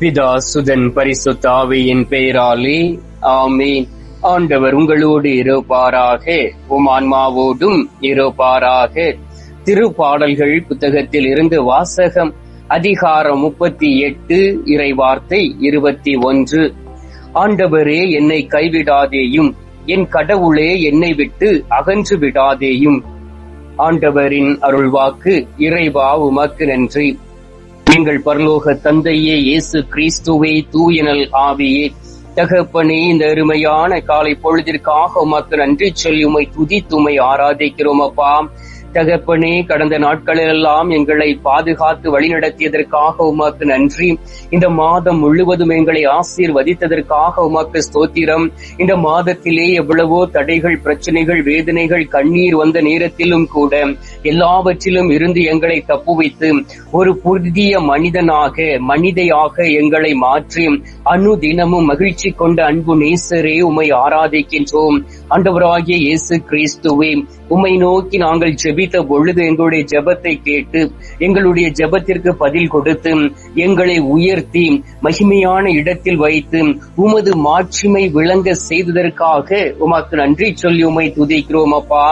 பிதா சுதன் பரிசுத்தாவியின் பெயராலே ஆமீன். ஆண்டவர் உங்களோடு இருப்பாராக உமான்மாவோடும் இருப்பாராக. திருப்பாடல்கள் புத்தகத்தில் இருந்து வாசகம் அதிகாரம் முப்பத்தி எட்டு இறைவார்த்தை இருபத்தி ஒன்று. ஆண்டவரே என்னை கைவிடாதேயும் என் கடவுளே என்னை விட்டு அகன்று விடாதேயும். ஆண்டவரின் அருள்வாக்கு இறைவா உமக்கு நன்றி. எங்கள் பரலோக தந்தையே இயேசு கிறிஸ்துவே தூயனல் ஆவியே. தகப்பனே இந்த அருமையான காலை பொழுதிற்காக உமக்கு நன்றி சொல்லி உமை துதித்துமை ஆராதிக்கிறோம் அப்பா. தகப்பனே கடந்த நாட்களெல்லாம் எங்களை பாதுகாத்து வழிநடத்தியதற்காக உமக்கு நன்றி. இந்த மாதம் முழுவதும் எங்களை ஆசீர்வதித்ததற்காக உமக்கு ஸ்தோத்திரம். இந்த மாதத்திலே எவ்வளவோ தடைகள் பிரச்சனைகள் வேதனைகள் கண்ணீர் வந்த நேரத்திலும் கூட எல்லாவற்றிலும் இருந்து எங்களை தப்புவித்து ஒரு புதிய மனிதனாக மனிதையாக எங்களை மாற்றி அனுதினமும் மகிழ்ச்சி கொண்ட அன்பு நேசரே உமை ஆராதிக்கின்றோம். ஆண்டவராகிய இயேசு கிறிஸ்துவே உம்மை நோக்கி நாங்கள் ஜெபித்த பொழுது எங்களுடைய ஜெபத்தை கேட்டு எங்களுடைய ஜெபத்திற்கு பதில் கொடுத்து எங்களை உயர்த்தி மகிமையான இடத்தில் வைத்து உமது மாட்சிமை விளங்க செய்ததற்காக உமக்கு நன்றி சொல்லி உமை துதிக்கிறோம் அப்பா.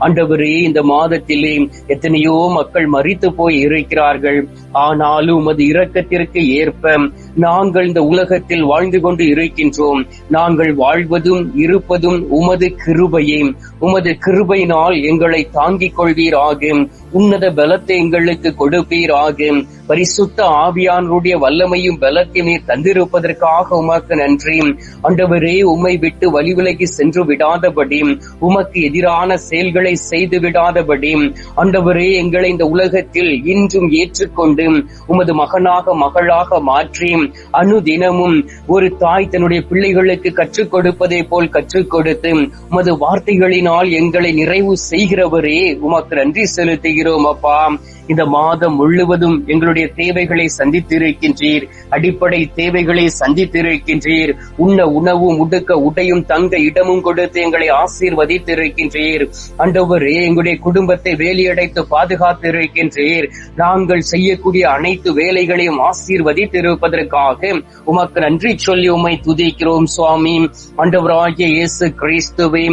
ஆண்டவரே இந்த மாதத்திலே எத்தனையோ மக்கள் மறித்து போய் இருக்கிறார்கள். ஆனாலும் உமது இரக்கத்திற்கு ஏற்ப நாங்கள் இந்த உலகத்தில் வாழ்ந்து கொண்டு இருக்கின்றோம். நாங்கள் வாழ்வதும் இருப்பதும் உமது கிருபையே. உமது கிருபையினால் எங்களை தாங்கிக் கொள்வீராக. உன்னத பலத்தை எங்களுக்கு கொடுப்பீராக. பரிசுத்த ஆவியானருடைய வல்லமையும் பலத்தையும் நீர் தந்திருப்பதற்காக உமக்கு நன்றி. ஆண்டவரே உம்மை விட்டு வழிவிலகி சென்று விடாதபடி உமக்கு எதிரான செயல்களை செய்து விடாதபடி ஆண்டவரே எங்களை இந்த உலகத்தில் இன்றும் ஏற்றுக்கொண்டு உமது மகனாக மகளாக மாற்றி அனுதினமும் ஒரு தாய் தன்னுடைய பிள்ளைகளுக்கு கற்றுக் கொடுப்பதை போல் கற்றுக் கொடுத்து உமது வார்த்தைகளினால் எங்களை நிறைவு செய்கிறவரே உமக்கு நன்றி செலுத்துகிறோம் அப்பா. இந்த மாதம் முழுவதும் எங்களுடைய தேவைகளை சந்தித்திருக்கின்றீர். அடிப்படை தேவைகளை சந்தித்திருக்கின்றீர். உண்ண உணவும் உடுக்க உடையும் தங்க இடமும் கொடுத்து எங்களை ஆசீர்வதித்திருக்கின்றீர். அண்டவரே எங்களுடைய குடும்பத்தை வேலியடைத்து பாதுகாத்திருக்கின்றீர். நாங்கள் செய்யக்கூடிய அனைத்து வேலைகளையும் ஆசீர்வதித்திருப்பதற்காக உமக்கு நன்றி சொல்லி உமை துதிக்கிறோம் சுவாமி. அண்டவராகிய இயேசு கிறிஸ்துவே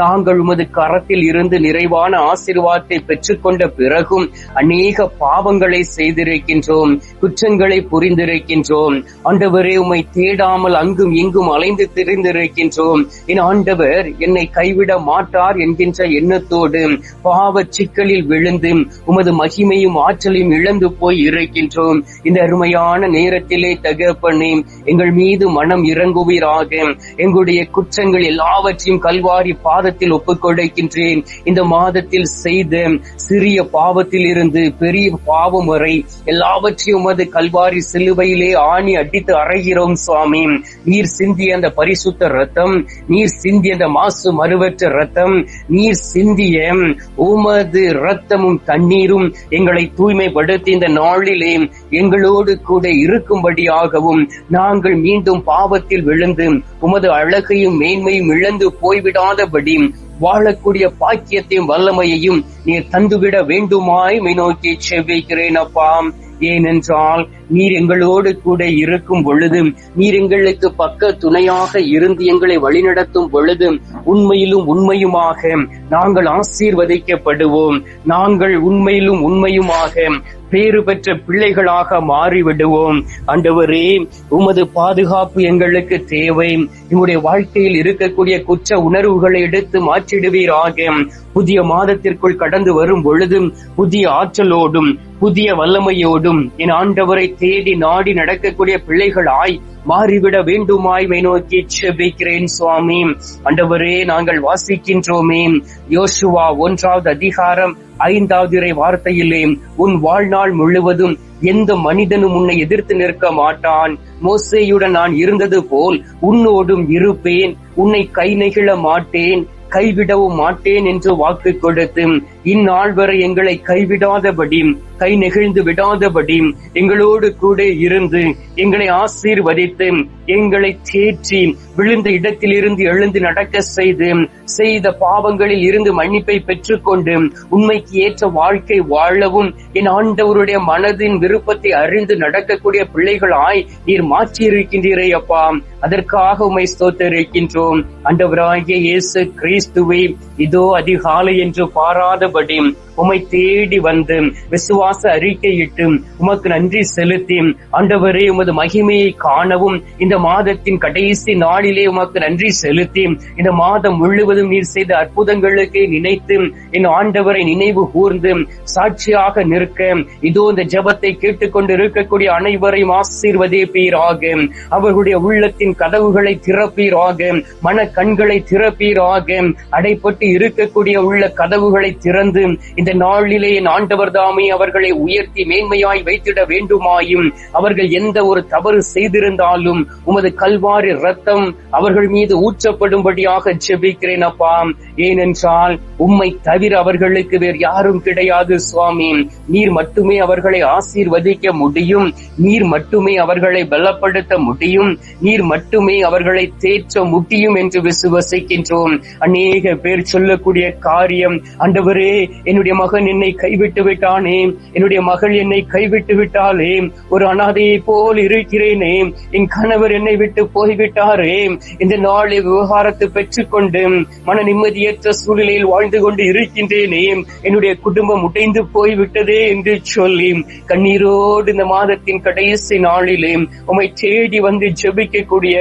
நாங்கள் உமது கரத்தில் இருந்து நிறைவான ஆசீர்வாதத்தை பெற்றுக்கொண்ட பிறகும் அநேக பாவங்களை செய்திருக்கின்றோம் குற்றங்களை புரிந்திருக்கின்றோம். ஆண்டவரே உம்மை தேடாமல் அங்கும் இங்கும் அலைந்து திரிந்திருக்கின்றோம். என் ஆண்டவர் என்னை கைவிட மாட்டார் என்கின்ற எண்ணத்தோடு பாவ சிக்கலில் விழுந்து உமது மகிமையும் ஆற்றலையும் இழந்து போய் இருக்கின்றோம். இந்த அருமையான நேரத்திலே தகப்பனே எங்கள் மீது மனம் இறங்குவீராக. எங்களுடைய குற்றங்கள் எல்லாவற்றையும் கல்வாரி பாதத்தில் ஒப்புக் கொடுக்கின்றேன் இந்த மாதத்தில் செய்த சிறிய பாவத்தில் இருந்து பெரிய பாவம் வரை எல்லாவற்றையும் உமது கல்வாரி சிலுவையிலே ஆணி அடித்து அறைகிறோம் சுவாமி. நீர் சிந்திய அந்த பரிசுத்த ரத்தம் நீர் சிந்திய அந்த மாசு மறுவற்ற ரத்தம் நீர் சிந்திய உமது ரத்தமும் தண்ணீரும் எங்களை தூய்மைப்படுத்தி இந்த நாளிலே எங்களோடு கூட இருக்கும்படியாகவும் நாங்கள் மீண்டும் பாவத்தில் விழுந்து உமது அழகையும் மேன்மையும் இழந்து போய்விடாதபடி வாழக்கூடிய பாக்கியத்தையும் வல்லமையையும் நீர் தந்துவிட வேண்டுமாய் மினோக்கி நோக்கி செவ்விக்கிறேன் அப்பாம் ஏனென்றால் நீர் எங்களோடு கூட இருக்கும் பொழுது நீர் எங்களுக்கு பக்க துணையாக இருந்து எங்களை வழிநடத்தும் பொழுது உண்மையிலும் உண்மையுமாக நாங்கள் ஆசீர்வதிக்கப்படுவோம். நாங்கள் உண்மையிலும் உண்மையுமாக பேறு பெற்ற பிள்ளைகளாக மாறிவிடுவோம். ஆண்டவரே உமது பாதுகாப்பு எங்களுக்கு தேவை. உங்களுடைய வாழ்க்கையில் இருக்கக்கூடிய குற்ற உணர்வுகளை எடுத்து மாற்றிடுவீராக. புதிய மாதத்திற்குள் கடந்து வரும் பொழுதும் புதிய ஆற்றலோடும் புதிய வல்லமையோடும் என் ஆண்டவரை தேடி நாடி நடக்கக்கூடிய பிள்ளைகளாய் மாறிவிட வேண்டுமாய் மை நோக்கி செபிக்கிறேன் சுவாமி. அண்டவரே நாங்கள் வாசிக்கின்றோமே. யோசுவா ஒன்றாவது அதிகாரம் ஐந்தாவது இறை வார்த்தையிலே உன் வாழ்நாள் முழுவதும் எந்த மனிதனும் உன்னை எதிர்த்து நிற்க மாட்டான். மோசேயுடன் நான் இருந்தது போல் உன்னோடும் இருப்பேன். உன்னை கை நெகிழ மாட்டேன். கைவிடவும் மாட்டேன் என்று வாக்கு கொடுத்து இந்நாள் வரை எங்களை கைவிடாதபடி கை நெகிழ்ந்து விடாதபடி எங்களோடு கூட இருந்து எங்களை ஆசீர்வதித்து எங்களை தேற்றி விழுந்த இடத்திலிருந்து எழுந்து நடக்க செய்து செய்த பாவங்களில் இருந்து மன்னிப்பை பெற்றுக்கொண்டு உண்மைக்கு ஏற்ற வாழ்க்கை வாழவும் என் ஆண்டவருடைய மனதின் விருப்பத்தை அறிந்து நடக்கக்கூடிய பிள்ளைகளாய் நீர் மாற்றி இருக்கின்றீரே அப்பா. அதற்காக உமை ஸ்தோத்தரிக்கின்றோம். அண்டவராகிய இயேசு கிறிஸ்துவை இதோ அதிகாலை என்று பாராத பாராதபடி உமை தேடி வந்து விசுவாச அறிக்கையிட்டு உமக்கு நன்றி செலுத்தி ஆண்டவரே உமது மகிமையை காணவும் இந்த மாதத்தின் கடைசி நாளிலே உமக்கு நன்றி செலுத்தி இந்த மாதம் முழுவதும் நீர் செய்த அற்புதங்களுக்கு நினைத்து என் ஆண்டவரை நினைவு கூர்ந்து சாட்சியாக நிற்க இதோ இந்த ஜபத்தை கேட்டுக்கொண்டு இருக்கக்கூடிய அனைவரையும் ஆசீர்வதே பீராக அவர்களுடைய உள்ளத்தின் கதவுகளை திறப்பீராக மன கண்களை திறப்பீராக அடைப்பட்டு இருக்கக்கூடிய உள்ள கதவுகளை திற திறந்து இந்த நாளிலே என் ஆண்டவர் தாமே அவர்களை உயர்த்தி மேன்மையாய் வைத்திட வேண்டுமாயும். அவர்கள் எந்த ஒரு தவறு செய்திருந்தாலும் உமது கல்வாரி ரத்தம் அவர்கள் மீது ஊற்றப்படும்படியாக ஜெபிக்கிறேன் அப்பா. ஏனென்றால் உம்மை தவிர அவர்களுக்கு வேறு யாரும் கிடையாது சுவாமி. நீர் மட்டுமே அவர்களை ஆசீர்வதிக்க முடியும். நீர் மட்டுமே அவர்களை பலப்படுத்த முடியும். நீர் மட்டுமே அவர்களை தேற்ற முடியும் என்று விசுவசிக்கின்றோம். அநேக பேர் சொல்லக்கூடிய காரியம் அண்டவரே என்னுடைய மகன் என்னை கைவிட்டு விட்டானே என்னுடைய மகள் என்னை கைவிட்டு விட்டாலே ஒரு அனாதையை போல் இருக்கிறேனே என் கணவர் என்னை விட்டு போய்விட்டாரே இந்த நாளை விவகாரத்தை பெற்றுக்கொண்டு மன நிம்மதியற்ற சூழ்நிலையில் வாழ்ந்து கொண்டு இருக்கின்றேனே என்னுடைய குடும்பம் உடைந்து போய்விட்டதே என்று சொல்லி கண்ணீரோடு இந்த மாதத்தின் கடைசி நாளிலே உமை தேடி வந்து ஜெபிக்கக்கூடிய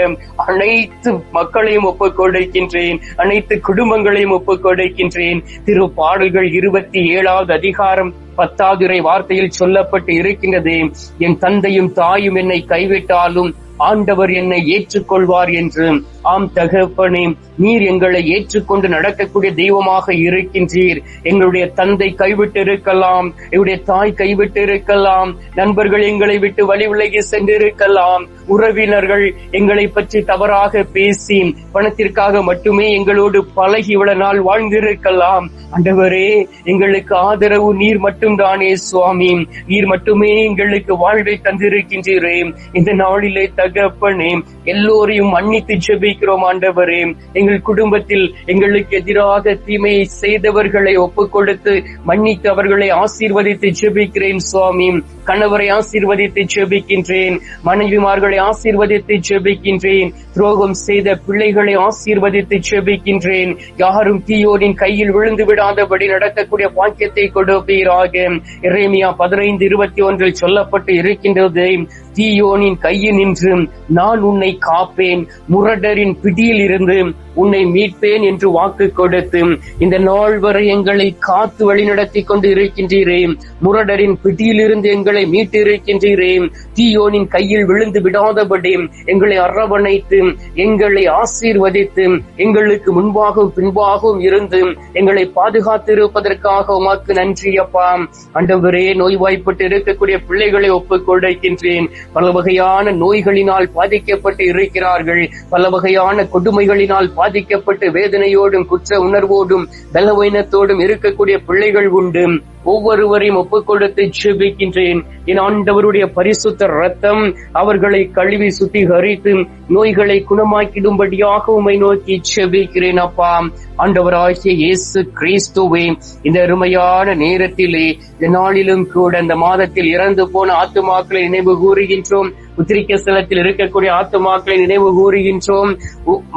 அனைத்து மக்களையும் ஒப்புக் கொடுக்கின்றேன் அனைத்து குடும்பங்களையும் ஒப்புக் கொடுக்கின்றேன் திரு பாடல்கள் இருபத்தி ஏழாவது அதிகாரம் பத்தாவதுரை வார்த்தையில் சொல்லப்பட்டு இருக்கின்றது. என் தந்தையும் தாயும் என்னை கைவிட்டாலும் ஆண்டவர் என்னை ஏற்றுக்கொள்வார் என்று. ஆம் தகப்பனே நீர் எங்களை ஏற்றுக்கொண்டு நடக்கக்கூடிய தெய்வமாக இருக்கின்றீர். எங்களுடைய தந்தை கைவிட்டு இருக்கலாம் எங்களுடைய தாய் கைவிட்டு இருக்கலாம் நண்பர்கள் எங்களை விட்டு வழி விலகி சென்றிருக்கலாம். உறவினர்கள் எங்களை பற்றி தவறாக பேசி பணத்திற்காக மட்டுமே எங்களோடு பழகி இவ்வளவு நாள் வாழ்ந்திருக்கலாம். அண்டவரே எங்களுக்கு ஆதரவு நீர் மட்டும்தானே சுவாமி. நீர் மட்டுமே எங்களுக்கு வாழ்வை தந்திருக்கின்றீரே. இந்த நாளிலே தகப்பனே எல்லோரையும் மன்னித்து ஜெபிக்கிறோம் ஆண்டவரே. எங்கள் குடும்பத்தில் எங்களுக்கு எதிராக தீமையை செய்தவர்களை ஒப்புக் கொடுத்து மன்னித்து அவர்களை ஆசீர்வதித்து ஜெபிக்கிறேன் சுவாமி. கணவரை ஆசீர்வதித்து ஜெபிக்கின்றேன். மனைவிமார்களை ஆசீர்வதித்து ஜெபிக்கின்றேன். துரோகம் செய்த பிள்ளைகளை ஆசீர்வதித்து ஜெபிக்கின்றேன். யாரும் தீயோரின் கையில் விழுந்து விடாதபடி நடக்கக்கூடிய பாக்கியத்தை கொடுப்பீராக. இரேமியா பதினைந்து இருபத்தி ஒன்றில் சொல்லப்பட்டு இருக்கின்றது தீயோனின் கையில் நின்று நான் உன்னை காப்பேன். முரடரின் பிடியில் இருந்து உன்னை மீட்பேன் என்று வாக்கு கொடுத்து இந்த நாள் வரை எங்களை காத்து வழிநடத்தி கொண்டு இருக்கின்றீரே முரடரின் பிடியிலிருந்து எங்களை மீட்டு இருக்கின்றீரே தீயோனின் கையில் விழுந்து விடாதபடி எங்களை அரவணைத்து எங்களை ஆசீர்வதித்து எங்களுக்கு முன்பாகவும் பின்பாகவும் இருந்து எங்களை பாதுகாத்து இருப்பதற்காக உமக்கு நன்றி அப்பா. அண்டவரே நோய்வாய்ப்பட்டு இருக்கக்கூடிய பிள்ளைகளை ஒப்புக் கொடுக்கின்றேன். பல வகையான நோய்களினால் பாதிக்கப்பட்டு இருக்கிறார்கள். பல வகையான கொடுமைகளினால் பாதிக்கப்பட்டு வேதனையோடும் குற்ற உணர்வோடும் பலவீனத்தோடும் இருக்கக்கூடிய பிள்ளைகள் உண்டு. ஒவ்வொருவரையும் ஒப்புக் கொடுத்து ஜெபிக்கின்றேன். என் ஆண்டவருடைய பரிசுத்த ரத்தம் அவர்களை கழுவி சுத்திகரித்து நோய்களை குணமாக்கிடும்படியாக உமை நோக்கி ஜெபிக்கிறேன் அப்பா. ஆண்டவராகிய இயேசு கிறிஸ்துவே இந்த அருமையான நேரத்திலே இந்த நாளிலும் கூட இந்த மாதத்தில் இறந்து போன ஆத்துமாக்களை நினைவு கூறுகின்றோம். உத்திரிக்க ஸ்தலத்தில் இருக்கக்கூடிய ஆத்துமாக்களை நினைவு கூறுகின்றோம்.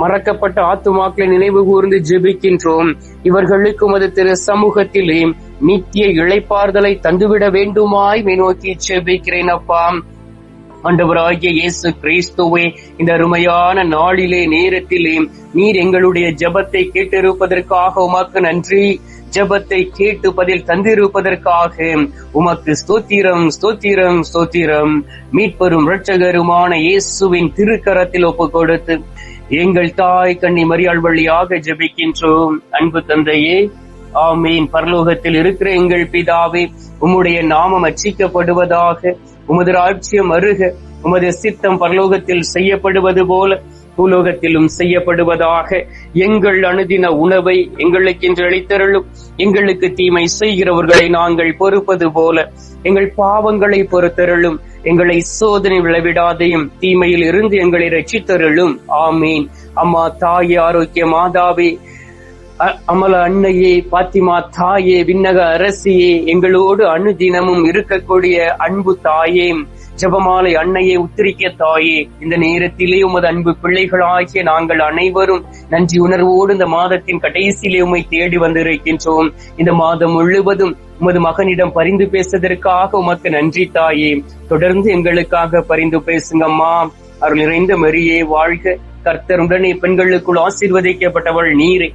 மறக்கப்பட்ட ஆத்துமாக்களை நினைவு கூர்ந்து ஜெபிக்கின்றோம். இவர்களுக்கும் அது திரு சமூகத்திலே நித்திய இழைப்பார்தலை தந்துவிட வேண்டுமாய் நோக்கி ஜெபிக்கிறேன் அப்பா. ஆண்டவராகிய இயேசு கிறிஸ்துவே இந்த அருமையான நாளிலே நேரத்திலே நீர் எங்களுடைய ஜபத்தை கேட்டிருப்பதற்காக உமக்கு நன்றி. ஜபத்தை கேட்டு பதில் தந்திருப்பதற்காக உமக்கு ஸ்தோத்திரம் ஸ்தோத்திரம் ஸ்தோத்திரம். மீட்பெரும் இரட்சகருமான இயேசுவின் திருக்கரத்தில் ஒப்பு கொடுத்து எங்கள் தாய் கண்ணி மரியாள் வழியாக ஜெபிக்கின்றோம். அன்பு தந்தையே ஆமீன். பரலோகத்தில் இருக்கிற எங்கள் பிதாவே உம்முடைய நாமம் அச்சிக்கப்படுவதாக உமது ராட்சியம் அருக உமது சித்தம் பரலோகத்தில் செய்யப்படுவது போல பூலோகத்திலும் செய்யப்படுவதாக எங்கள் அனுதின உணவை எங்களுக்கென்று அளித்தருளும். எங்களுக்கு தீமை செய்கிறவர்களை நாங்கள் பொறுப்பது போல எங்கள் பாவங்களை பொறுத்தருளும். எங்களை சோதனை விளைவிடாதையும் தீமையில் இருந்து எங்களை ரட்சித்தருளும். ஆமீன். அம்மா தாயே ஆரோக்கிய மாதாவே அ- அமல அன்னையே பாத்திமா தாயே விண்ணக அரசியே எங்களோடு அனுதினமும் இருக்கக்கூடிய அன்பு தாயே. ஜெபமாலை அன்னையே உத்திரிக்க தாயே இந்த நேரத்திலே உமது அன்பு பிள்ளைகளாகிய நாங்கள் அனைவரும் நன்றி உணர்வோடு இந்த மாதத்தின் கடைசியிலே உமை தேடி வந்திருக்கின்றோம். இந்த மாதம் முழுவதும் உமது மகனிடம் பரிந்து பேசுவதற்காக உமக்கு நன்றி தாயே. தொடர்ந்து எங்களுக்காக பரிந்து பேசுங்கம்மா. அருள் நிறைந்த மரியே வாழ்க. கர்த்தருடனே பெண்களுக்குள் ஆசீர்வதிக்கப்பட்டவள் நீரை.